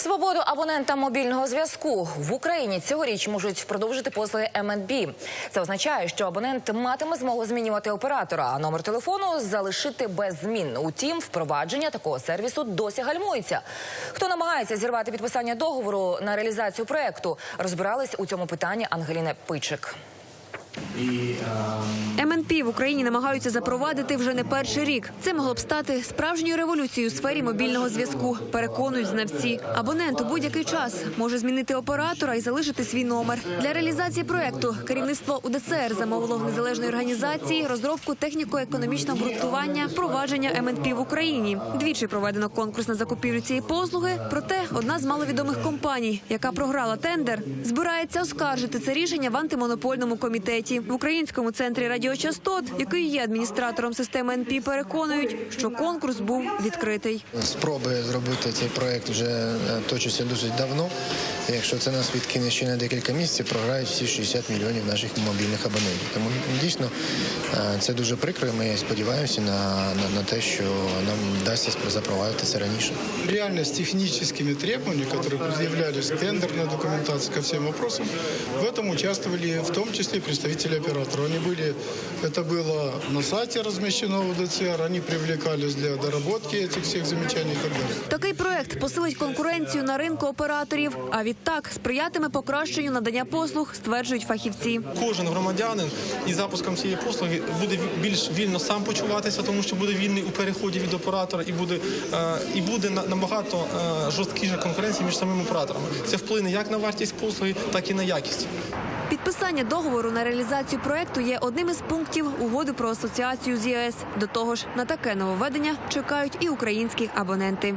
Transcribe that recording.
Свободу абонентам мобільного зв'язку в Україні цьогоріч можуть продовжити послуги МНБ. Це означає, що абонент матиме змогу змінювати оператора, а номер телефону залишити без змін. Утім, впровадження такого сервісу досі гальмується. Хто намагається зірвати підписання договору на реалізацію проекту, розбирались у цьому питанні Ангеліна Пичик. МНП в Україні намагаються запровадити вже не перший рік. Це могло б стати справжньою революцією у сфері мобільного зв'язку. Переконують знавці. Абонент у будь-який час може змінити оператора і залишити свій номер. Для реалізації проекту керівництво УДЦР замовило в незалежної організації розробку техніко-економічного обґрунтування провадження МНП в Україні. Двічі проведено конкурс на закупівлю цієї послуги. Проте одна з маловідомих компаній, яка програла тендер, збирається оскаржити це рішення в антимонопольному комітеті. В українському центрі радіочастот, який є адміністратором системи НП, переконують, що конкурс був відкритий. Спроби зробити цей проект вже е, точаться досить давно. І Якщо це нас відкине ще на декілька місяців, програють всі 60 мільйонів наших мобільних абонентів. Тому дійсно е, це дуже прикро. і Ми сподіваємося на, на, на те, що нам вдасться запровадити це раніше. Реально с техническими требованиями, которые предъявлялись к тендерной документации, ко всем вопросам, в этом участвовали в том числе представители оператора. Они были, это было на сайте размещено в УДЦР, они привлекались для доработки этих всех замечаний и так далее. Такий проект посилить конкуренцію на ринку операторів, а відтак сприятиме покращенню надання послуг, стверджують фахівці. Кожен громадянин із запуском цієї послуги буде більш вільно сам почуватися, тому що буде вільний у переході від оператора і буде е, і буде на- набагато е, жорсткіша конкуренція між самими операторами. Це вплине як на вартість послуги, так і на якість. Підписання договору на реалізацію проекту є одним із пунктів угоди про асоціацію з ЄС. До того ж, на таке нововведення чекають і українські абоненти.